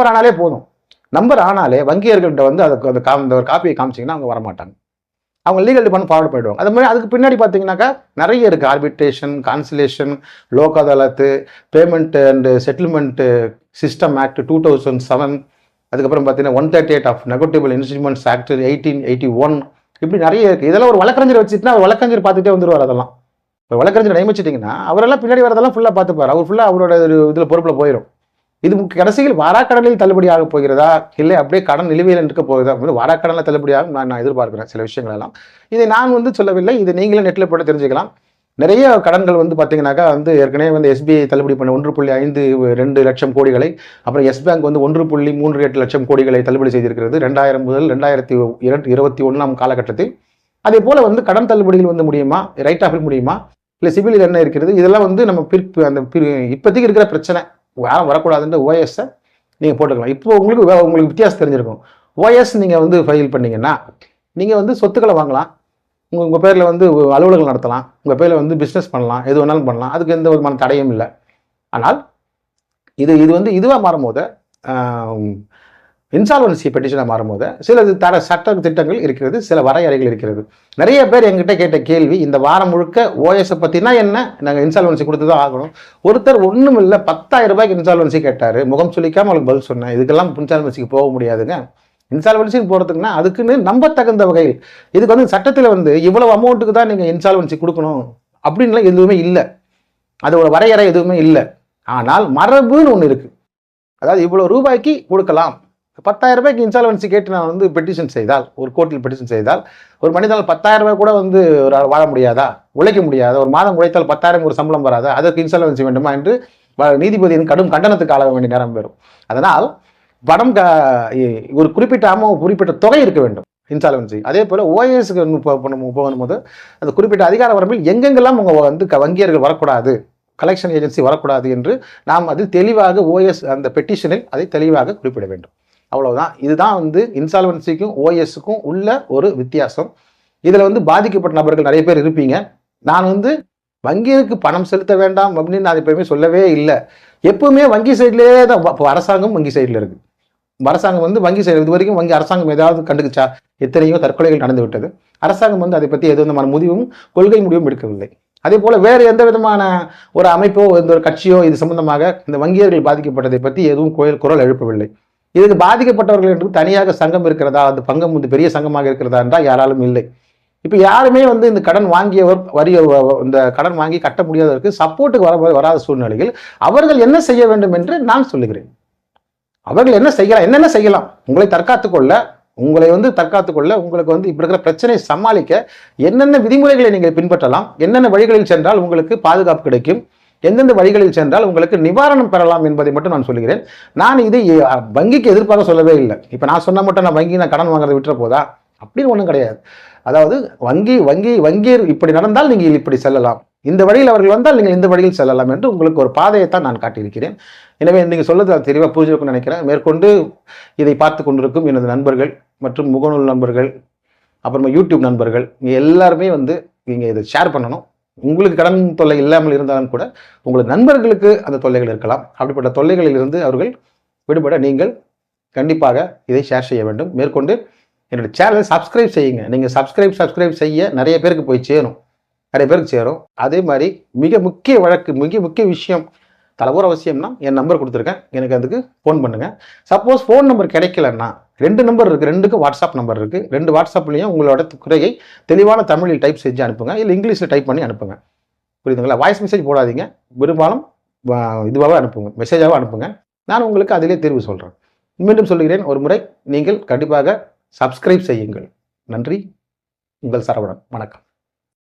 Number ஆனாலே போதும். Number ஆனாலே வங்கியர்கள்ட்ட வந்து அதுக்கு அந்த கா அந்த ஒரு காப்பியை காமிச்சிங்கன்னா அவங்க வரமாட்டாங்க. அவங்க லீகல் டிபார்ட்மெண்ட் ஃபார்வர்ட் பண்ணிடுவாங்க அது மாதிரி அதுக்கு பின்னாடி பார்த்தீங்கன்னாக்கா நிறைய இருக்குது arbitration conciliation Lok Adalat payment and settlement system act two thousand seven அதுக்கப்புறம் பார்த்தீங்கன்னா one thirty eight of negative instruments act eighteen eighty one இப்படி நிறைய இருக்குது இதெல்லாம் ஒரு வழக்கறிஞர் வச்சுட்டுனா அவர் வழக்கறிஞர் பார்த்துட்டே வந்துருவார் அதெல்லாம். இப்போ வழக்கறிஞர் நியமிச்சிட்டிங்கன்னா அவரெல்லாம் பின்னாடி வரதெல்லாம் ஃபுல்லாக பார்த்துப்பார். அவர் ஃபுல்லாக அவரோட இதில் பொறுப்பில் போயிடும் இது கடைசியில் வாராக்கடலில் தள்ளுபடியாக போகிறதா? இல்லை அப்படியே கடன் நிலுவையில் இருக்க போகிறதா? வந்து வாராக்கடனில் தள்ளுபடியாக நான் நான் எதிர்பார்க்கிறேன் சில விஷயங்கள் எல்லாம் இதை நான் வந்து சொல்லவில்லை. இதை நீங்களே நெட்டில் போட்டு தெரிஞ்சுக்கலாம். நிறைய கடன்கள் வந்து பார்த்தீங்கன்னாக்கா வந்து ஏற்கனவே வந்து எஸ்பிஐ தள்ளுபடி பண்ண ஒன்று புள்ளி ஐந்து ரெண்டு லட்சம் கோடிகளை அப்புறம் எஸ் பேங்க் வந்து ஒன்று புள்ளி மூன்று எட்டு லட்சம் கோடிகளை தள்ளுபடி செய்திருக்கிறது ரெண்டாயிரம் முதல் ரெண்டாயிரத்தி இரண்டு இருபத்தி ஒன்றாம் காலகட்டத்தில். அதே போல் வந்து கடன் தள்ளுபடிகள் வந்து முடியுமா? ரைட் ஆஃபில் முடியுமா? இல்லை சிவில் என்ன இருக்கிறது? இதெல்லாம் வந்து நம்ம பிற்பு அந்த இப்போதைக்கு இருக்கிற பிரச்சனை. யாரும் வரக்கூடாதுன்ற ஓஎஸ்ஸை நீங்கள் போட்டுக்கலாம். இப்போ உங்களுக்கு உங்களுக்கு வித்தியாசம் தெரிஞ்சிருக்கும். ஓஎஸ் நீங்கள் வந்து ஃபைல் பண்ணிங்கன்னா நீங்கள் வந்து சொத்துக்களை வாங்கலாம். உங்கள் உங்கள் பேரில் வந்து அலுவலகம் நடத்தலாம். உங்கள் பேரில் வந்து பிஸ்னஸ் பண்ணலாம். எது வேணாலும் பண்ணலாம். அதுக்கு எந்த விதமான தடையும் இல்லை. ஆனால் இது இது வந்து இதுவாக மாறும்போது இன்சால்வன்சி பெட்டிஷனாக மாறும்போது சில தர சட்ட திட்டங்கள் இருக்கிறது சில வரையறைகள் இருக்கிறது. நிறைய பேர் எங்கிட்ட கேட்ட கேள்வி இந்த வாரம் முழுக்க ஓஎஸை பற்றினா என்ன? நாங்கள் இன்சால்வன்சி கொடுத்து தான் ஆகணும். ஒருத்தர் ஒன்றும் இல்லை பத்தாயிரம் ரூபாய்க்கு இன்சால்வன்சி கேட்டார். முகம் சொல்லிக்காமல் அவளுக்கு பதில் சொன்னேன். இதுக்கெல்லாம் இன்சால்வன்சிக்கு போக முடியாதுங்க. இன்சால்வன்சின்னு போகிறதுக்குன்னா அதுக்குன்னு நம்பத்தகுந்த வகையில் இதுக்கு வந்து சட்டத்தில் வந்து இவ்வளவு அமௌண்ட்டுக்கு தான் நீங்கள் இன்சால்வன்சி கொடுக்கணும் அப்படின்லாம் எதுவுமே இல்லை. அதோட வரையறை எதுவுமே இல்லை. ஆனால் மரபுன்னு ஒன்று இருக்குது அதாவது இவ்வளோ ரூபாய்க்கு கொடுக்கலாம். பத்தாயிரம் ரூபாய்க்கு இன்சால்வன்சி கேட்டு நான் வந்து பெட்டிஷன் செய்தால் ஒரு கோர்ட்டில் பெட்டிஷன் செய்தால் ஒரு மனிதனால் பத்தாயிரம் ரூபாய் கூட வந்து ஒரு ஆள் வாழ முடியாதா? உழைக்க முடியாத? ஒரு மாதம் உழைத்தால் பத்தாயிரம் ஒரு சம்பளம் வராதா? அதற்கு இன்சால்வன்சி வேண்டுமா என்று வ- நீதிபதியின் கடும் கண்டனத்துக்கு ஆளாக வேண்டிய நேரம் பெறும். அதனால் படம் ஒரு குறிப்பிட்ட அமௌண்ட் குறிப்பிட்ட தொகை இருக்க வேண்டும். இன்சால்வன்சி அதே போல் ஓஎஸ்க்கு போகும்போது அந்த குறிப்பிட்ட அதிகார வரம்பில் எங்கெங்கெல்லாம் உங்கள் வந்து வங்கியர்கள் வரக்கூடாது கலெக்ஷன் ஏஜென்சி வரக்கூடாது என்று நாம் அதில் தெளிவாக ஓஎஸ் அந்த பெட்டிஷனில் அதை தெளிவாக குறிப்பிட வேண்டும். அவ்வளோதான் இதுதான் வந்து இன்சால்வன்சிக்கும் ஓஎஸ்க்கும் உள்ள ஒரு வித்தியாசம். இதில் வந்து பாதிக்கப்பட்ட நபர்கள் நிறைய பேர் இருப்பீங்க. நான் வந்து வங்கிக்கு பணம் செலுத்த வேண்டாம் அப்படின்னு நான் எப்பயுமே சொல்லவே இல்லை. எப்பவுமே வங்கி சைட்லேயே தான். இப்போ அரசாங்கம் வங்கி சைடில் இருக்குது அரசாங்கம் வந்து வங்கி சைடு இது வரைக்கும் வங்கி அரசாங்கம் ஏதாவது கண்டுக்குச்சா? எத்தனையோ தற்கொலைகள் நடந்து விட்டது. அரசாங்கம் வந்து அதை பற்றி எது விதமான முடிவும் கொள்கை முடிவும் எடுக்கவில்லை. அதே போல் வேறு எந்த விதமான ஒரு அமைப்போ எந்த ஒரு கட்சியோ இது சம்பந்தமாக இந்த வங்கியர்கள் பாதிக்கப்பட்டதை பற்றி எதுவும் கோயில் குரல் எழுப்பவில்லை. இதுக்கு பாதிக்கப்பட்டவர்கள் என்று தனியாக சங்கம் இருக்கிறதா? அந்த பங்கம் வந்து பெரிய சங்கமாக இருக்கிறதா என்றால் யாராலும் இல்லை. இப்போ யாருமே வந்து இந்த கடன் வாங்கியவர் வரி இந்த கடன் வாங்கி கட்ட முடியாதவருக்கு சப்போர்ட்டுக்கு வர வராத சூழ்நிலையில் அவர்கள் என்ன செய்ய வேண்டும் என்று நான் சொல்லுகிறேன். அவர்கள் என்ன செய்யலாம்? என்னென்ன செய்யலாம்? உங்களை தற்காத்துக்கொள்ள உங்களை வந்து தற்காத்துக்கொள்ள உங்களுக்கு வந்து இப்படி இருக்கிற பிரச்சனையை சமாளிக்க என்னென்ன விதிமுறைகளை நீங்கள் பின்பற்றலாம்? என்னென்ன வழிகளில் சென்றால் உங்களுக்கு பாதுகாப்பு கிடைக்கும்? எந்தெந்த வழிகளில் சென்றால் உங்களுக்கு நிவாரணம் பெறலாம் என்பதை மட்டும் நான் சொல்கிறேன் நான் இதை வங்கிக்கு எதிர்ப்பாக சொல்லவே இல்லை. இப்போ நான் சொன்ன மட்டும் நான் வங்கி நான் கடன் வாங்குறதை விட்டுற போதா? அப்படின்னு ஒன்றும் கிடையாது. அதாவது வங்கி வங்கி வங்கியர் இப்படி நடந்தால் நீங்கள் இப்படி செல்லலாம். இந்த வழியில் அவர்கள் வந்தால் நீங்கள் இந்த வழியில் செல்லலாம் என்று உங்களுக்கு ஒரு பாதையை தான் நான் காட்டியிருக்கிறேன். எனவே நீங்கள் சொல்லுது அது தெளிவாக புரிஞ்சிருக்கும்னு நினைக்கிறேன். மேற்கொண்டு இதை பார்த்து கொண்டிருக்கும் எனது நண்பர்கள் மற்றும் முகநூல் நண்பர்கள் அப்புறமா யூடியூப் நண்பர்கள் நீங்கள் எல்லாருமே வந்து நீங்கள் இதை ஷேர் பண்ணணும். உங்களுக்கு கடன் தொல்லை இல்லாமல் இருந்தாலும் கூட உங்கள் நண்பர்களுக்கு அந்த தொல்லைகள் இருக்கலாம். அப்படிப்பட்ட தொல்லைகளில் இருந்து அவர்கள் விடுபட நீங்கள் கண்டிப்பாக இதை ஷேர் செய்ய வேண்டும். மேற்கொண்டு என்னுடைய சேனலை சப்ஸ்கிரைப் செய்யுங்க. நீங்கள் சப்ஸ்கிரைப் சப்ஸ்கிரைப் செய்ய நிறைய பேருக்கு போய் சேரும். நிறைய பேருக்கு சேரும். அதே மாதிரி மிக முக்கிய வழக்கு மிக முக்கிய விஷயம் தலைவர் அவசியம்னா என் நம்பர் கொடுத்துருக்கேன். எனக்கு அதுக்கு ஃபோன் பண்ணுங்கள் சப்போஸ் ஃபோன் நம்பர் கிடைக்கலன்னா ரெண்டு நம்பர் இருக்குது ரெண்டுக்கும் வாட்ஸ்அப் நம்பர் இருக்குது ரெண்டு வாட்ஸ்அப்லேயும் உங்களோட குறையை தெளிவான தமிழில் டைப் செஞ்சு அனுப்புங்க. இல்லை இங்கிலீஷில் டைப் பண்ணி அனுப்புங்க. புரியுதுங்களா? வாய்ஸ் மெசேஜ் போடாதீங்க. பெரும்பாலும் இதுவாகவே இதுவாக அனுப்புங்க. மெசேஜாக அனுப்புங்க. நான் உங்களுக்கு அதிலே தீர்வு சொல்கிறேன் மீண்டும் சொல்கிறேன் ஒரு முறை நீங்கள் கண்டிப்பாக சப்ஸ்கிரைப் செய்யுங்கள். நன்றி. உங்கள் சரவணன். வணக்கம்.